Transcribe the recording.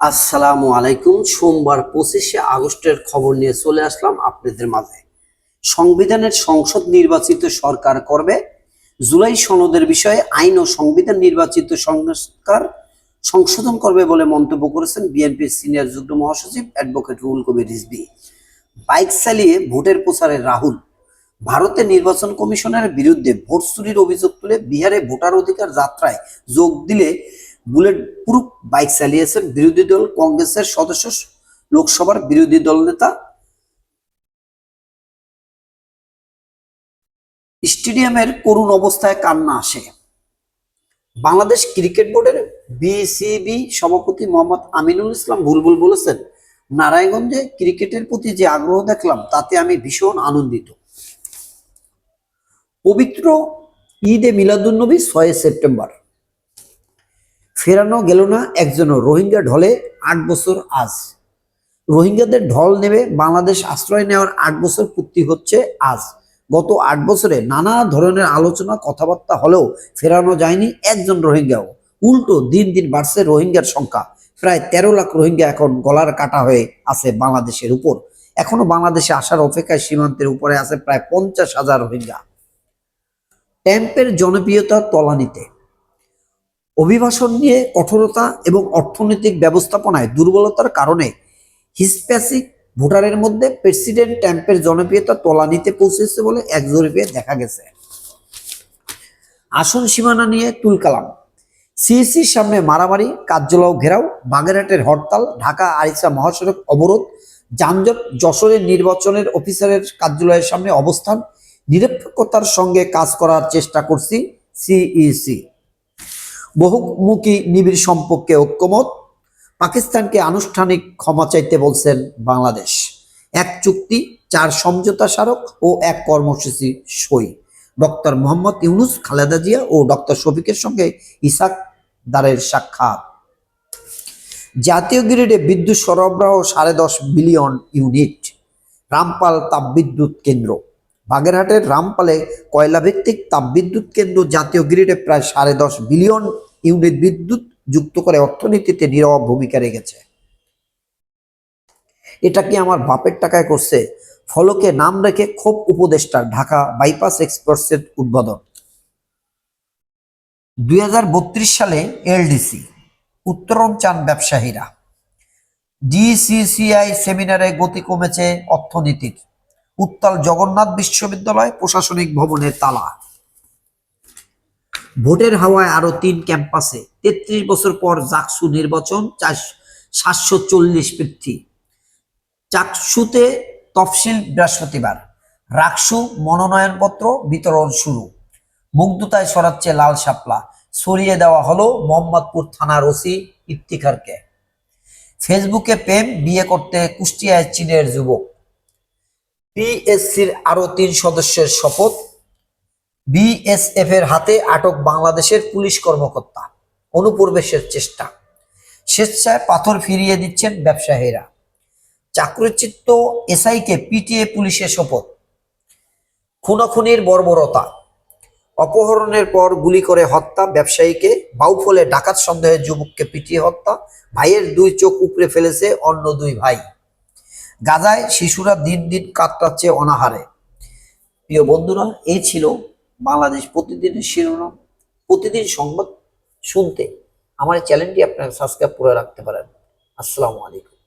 আসসালামু আলাইকুম। সোমবার পঁচিশে আগস্টের খবর নিয়ে চলে আসলাম আপনাদের মাঝে। সংবিধানের সংসদ নির্বাচিত সরকার করবে। জুলাই সনদের বিষয়ে আইন ও সংবিধান নির্বাচিত সংস্কার সংশোধন করবে বলে মন্তব্য করেছেন বিএনপির সিনিয়র যুগ্ম মহাসচিব অ্যাডভোকেট রুহুল কবির রিজভি। বাইক চালিয়ে ভোটের প্রচারে রাহুল। ভারতের নির্বাচন কমিশনের বিরুদ্ধে ভোট চুরির অভিযোগ তুলে বিহারে ভোটার অধিকার যাত্রায় যোগ দিলে বুলেট প্রুফ বাইক চালিয়েছেন বিরোধী দল কংগ্রেসের সদস্য লোকসভার বিরোধী দল নেতা। স্টেডিয়ামের করুণ অবস্থায় কান্না আসে। বাংলাদেশ ক্রিকেট বোর্ডের বিসিবি সভাপতি মোহাম্মদ আমিনুল ইসলাম বুলবুল বলেছেন, নারায়ণগঞ্জে ক্রিকেটের প্রতি যে আগ্রহ দেখলাম, তাতে আমি ভীষণ আনন্দিত। পবিত্র ঈদে মিলাদুন্নবী ছয় সেপ্টেম্বর। ফেরানো গেল না একজন রোহিঙ্গা ঢলে আট বছর আজ। রোহিঙ্গাদের ঢল নেবে বাংলাদেশ আশ্রয় নেওয়ার আট বছর পূর্তি হচ্ছে আজ। গত আট বছরে নানা ধরনের আলোচনা, কথাবার্তা হলেও ফেরানো যায়নি একজন রোহিঙ্গাও। উল্টো দিন দিন বাড়ছে রোহিঙ্গার সংখ্যা। প্রায় তেরো লাখ রোহিঙ্গা এখন গলার কাটা হয়ে আছে বাংলাদেশের উপর। এখনও বাংলাদেশে আসার অপেক্ষায় সীমান্তের উপরে আছে প্রায় পঞ্চাশ হাজার রোহিঙ্গা। ট্যাম্পের জনপ্রিয়তা তলানিতে। অভিবাসন নিয়ে কঠোরতা এবং অর্থনৈতিক ব্যবস্থাপনায় দুর্বলতার কারণে হিসপ্যাসিক ভোটারের মধ্যে প্রেসিডেন্ট ট্যাম্পের জনপ্রিয়তা তলানিতে পৌঁছেছে বলে এক জরিপে দেখা গেছে। আসন সীমানা নিয়ে তুলকালাম। সিইসির সামনে মারামারি, কার্যালয় ঘেরাও, বাগেরহাটের হরতাল, ঢাকা আরিচা মহাসড়ক অবরোধ, যানজট যশোরের নির্বাচনের অফিসারের কার্যালয়ের সামনে অবস্থান, নিরপেক্ষতার সঙ্গে কাজ করার চেষ্টা করছি সিইসি। বহুমুখী নিবিড় সম্পর্কে ঐক্যমত, পাকিস্তানকে আনুষ্ঠানিক ক্ষমা চাইতে বলছেন বাংলাদেশ। এক চুক্তি, চার সমঝোতা স্মারক ও এক কর্মসূচি সই। ডক্টর মোহাম্মদ ইউনুস, খালেদা জিয়া ও ডক্টর শফিকের সঙ্গে ইসাক দারের সাক্ষাৎ। জাতীয় গ্রিডে বিদ্যুৎ সরবরাহ সাড়ে দশ বিলিয়ন ইউনিট। রামপাল তাপবিদ্যুৎ কেন্দ্র। বাগেরহাটের রামপালে কয়লাভিত্তিক তাপবিদ্যুৎ কেন্দ্র জাতীয় গ্রিডে প্রায় সাড়ে দশ বিলিয়ন ইউনিট বিদ্যুৎ যুক্ত করে অর্থনীতিতে নীরব ভূমিকা রেখেছে। এটা কি আমার বাপের টাকায় করছে? ফলকে নাম রেখে ক্ষোভ উপদেষ্টা, ঢাকা বাইপাস এক্সপ্রেসের উদ্বোধন। দুই হাজার বত্রিশ সালে এলডিসি, উত্তরণ চান ব্যবসায়ীরা। ডিসিসিআই সেমিনারে গতি কমেছে অর্থনীতির। উত্তাল জগন্নাথ বিশ্ববিদ্যালয় প্রশাসনিক ভবনের তালা। ভোটের হাওয়ায় আরও তিন ক্যাম্পাসে তেত্রিশ বছর পর জাকসু নির্বাচন সাতশো চল্লিশ প্রার্থী। চাকসুতে তফসিল বৃহস্পতিবার। রাকসু মনোনয়নপত্র বিতরণ শুরু। মুগ্ধতায় সরাচ্ছে লাল শাপলা। সরিয়ে দেওয়া হলো মোহাম্মদপুর থানার ওসি ইফতিখারকে। ফেসবুকে প্রেম, বিয়ে করতে কুষ্টিয়ায় চীনের যুবক। পিএসসির আরও তিন সদস্যের শপথ। বিএসএফ এর হাতে আটক বাংলাদেশের পুলিশ কর্মকর্তা। অনুপ্রবেশের চেষ্টা। স্বেচ্ছায় পাথর ফিরিয়ে দিচ্ছেন ব্যবসায়ীরা। চাকরিচ্যুত এসআইকে পিটিএ পুলিশের শপথ। খুনাখুনির বর্বরতা। অপহরণের পর গুলি করে হত্যা ব্যবসায়ীকে। বাউফলে ডাকাত সন্দেহে যুবককে পিটিয়ে হত্যা। ভাইয়ের দুই চোখ উপড়ে ফেলেছে অন্য দুই ভাই। গাজায় শিশুরা দিন দিন কাটাচ্ছে অনাহারে। প্রিয় বন্ধুরা, এই ছিল বাংলাদেশ প্রতিদিনের শিরোনাম। প্রতিদিন সংবাদ শুনতে আমার চ্যানেলটি আপনারা সাবস্ক্রাইব করে রাখতে পারেন। আসসালামু আলাইকুম।